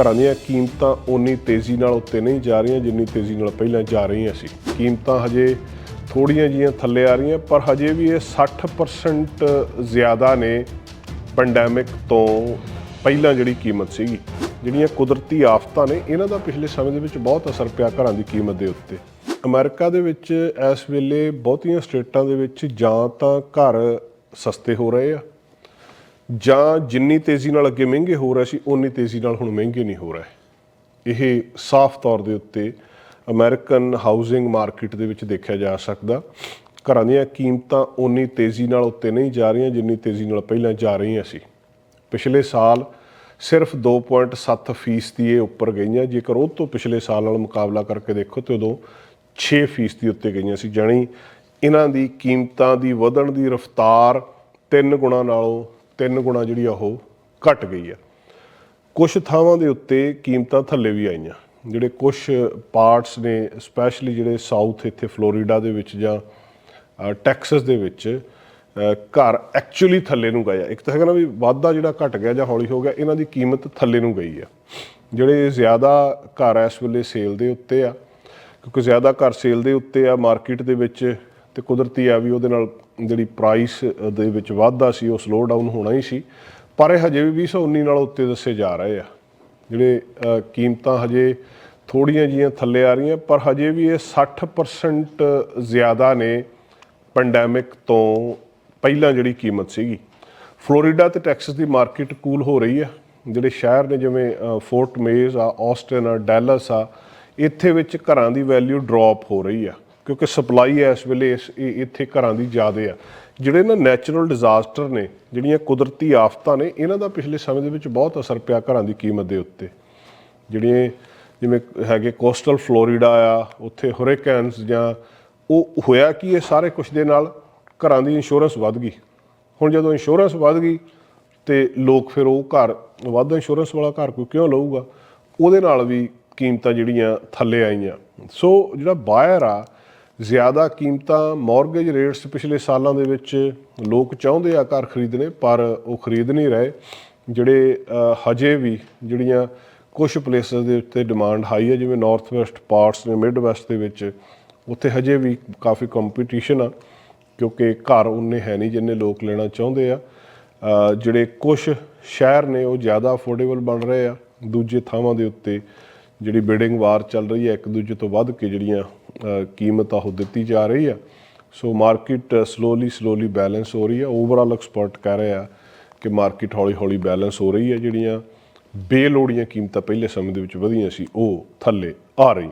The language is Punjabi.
ਘਰਾਂ ਦੀਆਂ ਕੀਮਤਾਂ ਓਨੀ ਤੇਜ਼ੀ ਨਾਲ ਉੱਤੇ ਨਹੀਂ ਜਾ ਰਹੀਆਂ ਜਿੰਨੀ ਤੇਜ਼ੀ ਨਾਲ ਪਹਿਲਾਂ ਜਾ ਰਹੀਆਂ ਸੀ। ਕੀਮਤਾਂ ਹਜੇ ਥੋੜੀਆਂ ਜੀਆਂ ਥੱਲੇ ਆ ਰਹੀਆਂ, ਪਰ ਹਜੇ ਵੀ ਇਹ 60% ਜ਼ਿਆਦਾ ਨੇ ਪੈਂਡੈਮਿਕ ਤੋਂ ਪਹਿਲਾਂ ਜਿਹੜੀ ਕੀਮਤ ਸੀਗੀ। ਜਿਹੜੀਆਂ ਕੁਦਰਤੀ ਆਫਤਾਂ ਨੇ, ਇਹਨਾਂ ਦਾ ਪਿਛਲੇ ਸਮੇਂ ਦੇ ਵਿੱਚ ਬਹੁਤ ਅਸਰ ਪਿਆ ਘਰਾਂ ਦੀ ਕੀਮਤ ਦੇ ਉੱਤੇ। ਅਮਰੀਕਾ ਦੇ ਵਿੱਚ ਇਸ ਵੇਲੇ ਬਹੁਤੀਆਂ ਸਟੇਟਾਂ ਦੇ ਵਿੱਚ ਜਾਂ ਤਾਂ ਘਰ ਸਸਤੇ ਹੋ ਰਹੇ ਆ ਜਾਂ ਜਿੰਨੀ ਤੇਜ਼ੀ ਨਾਲ ਅੱਗੇ ਮਹਿੰਗੇ ਹੋ ਰਹੇ ਸੀ, ਓਨੀ ਤੇਜ਼ੀ ਨਾਲ ਹੁਣ ਮਹਿੰਗੇ ਨਹੀਂ ਹੋ ਰਹੇ ਇਹ ਸਾਫ਼ ਤੌਰ ਦੇ ਉੱਤੇ ਅਮਰੀਕਨ ਹਾਊਸਿੰਗ ਮਾਰਕੀਟ ਦੇ ਵਿੱਚ ਦੇਖਿਆ ਜਾ ਸਕਦਾ। ਘਰਾਂ ਦੀਆਂ ਕੀਮਤਾਂ ਓਨੀ ਤੇਜ਼ੀ ਨਾਲ ਉੱਤੇ ਨਹੀਂ ਜਾ ਰਹੀਆਂ, ਜਿੰਨੀ ਤੇਜ਼ੀ ਨਾਲ ਪਹਿਲਾਂ ਜਾ ਰਹੀਆਂ ਸੀ। ਪਿਛਲੇ ਸਾਲ ਸਿਰਫ 2.7 ਫੀਸਦੀ ਇਹ ਉੱਪਰ ਗਈਆਂ। ਜੇਕਰ ਉਹ ਤੋਂ ਪਿਛਲੇ ਸਾਲ ਨਾਲ ਮੁਕਾਬਲਾ ਕਰਕੇ ਦੇਖੋ ਤੇ ਉਦੋਂ 6 ਫੀਸਦੀ ਉੱਤੇ ਗਈਆਂ ਸੀ। ਜਾਣੀ ਇਹਨਾਂ ਦੀ ਕੀਮਤਾਂ ਦੀ ਵਧਣ ਦੀ ਰਫ਼ਤਾਰ ਤਿੰਨ ਗੁਣਾ ਨਾਲੋਂ ਤਿੰਨ ਗੁਣਾ ਜਿਹੜੀ ਆ ਉਹ ਘਟ ਗਈ ਆ। ਕੁਝ ਥਾਵਾਂ ਦੇ ਉੱਤੇ ਕੀਮਤਾਂ ਥੱਲੇ ਵੀ ਆਈਆਂ। ਜਿਹੜੇ ਕੁਝ ਪਾਰਟਸ ਨੇ ਸਪੈਸ਼ਲੀ ਜਿਹੜੇ ਸਾਊਥ ਇੱਥੇ ਫਲੋਰੀਡਾ ਦੇ ਵਿੱਚ ਜਾਂ ਅ, ਟੈਕਸਸ ਦੇ ਵਿੱਚ ਘਰ ਐਕਚੁਅਲੀ ਥੱਲੇ ਨੂੰ ਗਏ ਆ। ਇੱਕ ਤਾਂ ਹੈਗਾ ਨਾ ਵੀ ਵਾਧਾ ਜਿਹੜਾ ਘਟ ਗਿਆ ਜਾਂ ਹੌਲੀ ਹੋ ਗਿਆ ਇਹਨਾਂ ਦੀ ਕੀਮਤ ਥੱਲੇ ਨੂੰ ਗਈ ਆ। ਜਿਹੜੇ ਜ਼ਿਆਦਾ ਘਰ ਇਸ ਵੇਲੇ ਸੇਲ ਦੇ ਉੱਤੇ ਆ ਕਿਉਂਕਿ ਜ਼ਿਆਦਾ ਘਰ ਸੇਲ ਦੇ ਉੱਤੇ ਆ ਮਾਰਕੀਟ ਦੇ ਵਿੱਚ ਤੇ ਕੁਦਰਤੀ ਆ ਵੀ ਉਹਦੇ ਨਾਲ ਜਿਹੜੀ ਪ੍ਰਾਈਸ ਦੇ ਵਿੱਚ ਵਾਧਾ ਸੀ, ਉਹ ਸਲੋ ਡਾਊਨ ਹੋਣਾ ਹੀ ਸੀ। ਪਰ ਇਹ ਹਜੇ ਵੀ 2019 ਨਾਲੋਂ ਉੱਤੇ ਦੱਸੇ ਜਾ ਰਹੇ ਆ। ਜਿਹੜੇ ਕੀਮਤਾਂ ਹਜੇ ਥੋੜੀਆਂ ਜੀਆਂ ਥੱਲੇ ਆ ਰਹੀਆਂ, ਪਰ ਹਜੇ ਵੀ ਇਹ 60% ਜ਼ਿਆਦਾ ਨੇ ਪੈਂਡੈਮਿਕ ਤੋਂ ਪਹਿਲਾਂ ਜਿਹੜੀ ਕੀਮਤ ਸੀਗੀ। ਫਲੋਰੀਡਾ ਤੇ ਟੈਕਸਸ ਦੀ ਮਾਰਕੀਟ ਕੂਲ ਹੋ ਰਹੀ ਆ। ਜਿਹੜੇ ਸ਼ਹਿਰ ਨੇ ਜਿਵੇਂ ਫੋਰਟ ਮੇਜ਼ ਆ ਆਸਟਨ ਆ, ਡੈਲਸ ਆ, ਇੱਥੇ ਵਿੱਚ ਘਰਾਂ ਦੀ ਵੈਲਿਊ ਡ੍ਰੌਪ ਹੋ ਰਹੀ ਆ। ਕਿਉਂਕਿ ਸਪਲਾਈ ਇਸ ਵੇਲੇ ਇਸ ਇਹ- ਇੱਥੇ ਘਰਾਂ ਦੀ ਜ਼ਿਆਦੇ ਆ। ਜਿਹੜੇ ਨਾ ਨੈਚੁਰਲ ਡਿਜ਼ਾਸਟਰ ਨੇ, ਜਿਹੜੀਆਂ ਕੁਦਰਤੀ ਆਫਤਾਂ ਨੇ, ਇਹਨਾਂ ਦਾ ਪਿਛਲੇ ਸਮੇਂ ਦੇ ਵਿੱਚ ਬਹੁਤ ਅਸਰ ਪਿਆ ਘਰਾਂ ਦੀ ਕੀਮਤ ਦੇ ਉੱਤੇ। ਜਿਹੜੀਆਂ ਜਿਵੇਂ ਹੈਗੇ ਕੋਸਟਲ ਫਲੋਰੀਡਾ ਆ, ਉੱਥੇ ਹੁਰੇਕੈਨਸ ਜਾਂ ਉਹ ਹੋਇਆ ਕਿ ਇਹ ਸਾਰੇ ਕੁਝ ਦੇ ਨਾਲ ਘਰਾਂ ਦੀ ਇੰਸ਼ੋਰੈਂਸ ਵੱਧ ਗਈ। ਹੁਣ ਜਦੋਂ ਇੰਸ਼ੋਰੈਂਸ ਵੱਧ ਗਈ ਤੇ ਲੋਕ ਫਿਰ ਉਹ ਘਰ, ਵੱਧ ਇੰਸ਼ੋਰੈਂਸ ਵਾਲਾ ਘਰ ਕੋਈ ਕਿਉਂ ਲਊਗਾ? ਉਹਦੇ ਨਾਲ ਵੀ ਕੀਮਤਾਂ ਜਿਹੜੀਆਂ ਥੱਲੇ ਆਈਆਂ। ਸੋ ਜਿਹੜਾ ਬਾਇਰ ਆ ਜ਼ਿਆਦਾ ਕੀਮਤਾਂ ਮਾਰਗੇਜ ਰੇਟਸ ਪਿਛਲੇ ਸਾਲਾਂ ਦੇ ਵਿੱਚ ਲੋਕ ਚਾਹੁੰਦੇ ਆ ਘਰ ਖਰੀਦਣੇ, ਪਰ ਉਹ ਖਰੀਦ ਨਹੀਂ ਰਹੇ। ਜਿਹੜੇ ਹਜੇ ਵੀ ਜਿਹੜੀਆਂ ਕੁਝ ਪਲੇਸਸ ਦੇ ਉੱਤੇ ਡਿਮਾਂਡ ਹਾਈ ਹੈ ਜਿਵੇਂ ਨਾਰਥ ਵੈਸਟ ਪਾਰਟਸ ਨੇ ਮਿਡ ਵੈਸਟ ਦੇ ਵਿੱਚ, ਉੱਥੇ ਹਜੇ ਵੀ ਕਾਫੀ ਕੰਪੀਟੀਸ਼ਨ ਆ, ਕਿਉਂਕਿ ਘਰ ਉਨੇ ਹੈ ਨਹੀਂ ਜਿੰਨੇ ਲੋਕ ਲੈਣਾ ਚਾਹੁੰਦੇ ਆ। ਜਿਹੜੇ ਕੁਝ ਸ਼ਹਿਰ ਨੇ ਉਹ ਜ਼ਿਆਦਾ ਅਫੋਰਡੇਬਲ ਬਣ ਰਹੇ ਆ, ਦੂਜੇ ਥਾਵਾਂ ਦੇ ਉੱਤੇ ਜਿਹੜੀ ਬਿਡਿੰਗ ਵਾਰ ਚੱਲ ਰਹੀ ਹੈ, ਇੱਕ ਦੂਜੇ ਤੋਂ ਵੱਧ ਕੇ ਜਿਹੜੀਆਂ ਕੀਮਤ ਆ ਉਹ ਦਿੱਤੀ ਜਾ ਰਹੀ ਆ so market slowly slowly balance ਹੋ ਰਹੀ ਆ ਓਵਰਆਲ ਐਕਸਪਰਟ ਕਹਿ ਰਹੇ ਆ ਕਿ ਮਾਰਕੀਟ ਹੌਲੀ ਹੌਲੀ ਬੈਲੈਂਸ ਹੋ ਰਹੀ ਹੈ। ਜਿਹੜੀਆਂ ਬੇਲੋੜੀਆਂ ਕੀਮਤਾਂ ਪਹਿਲੇ ਸਮੇਂ ਦੇ ਵਿੱਚ ਵਧੀਆਂ ਸੀ, ਉਹ ਥੱਲੇ ਆ ਰਹੀਆਂ।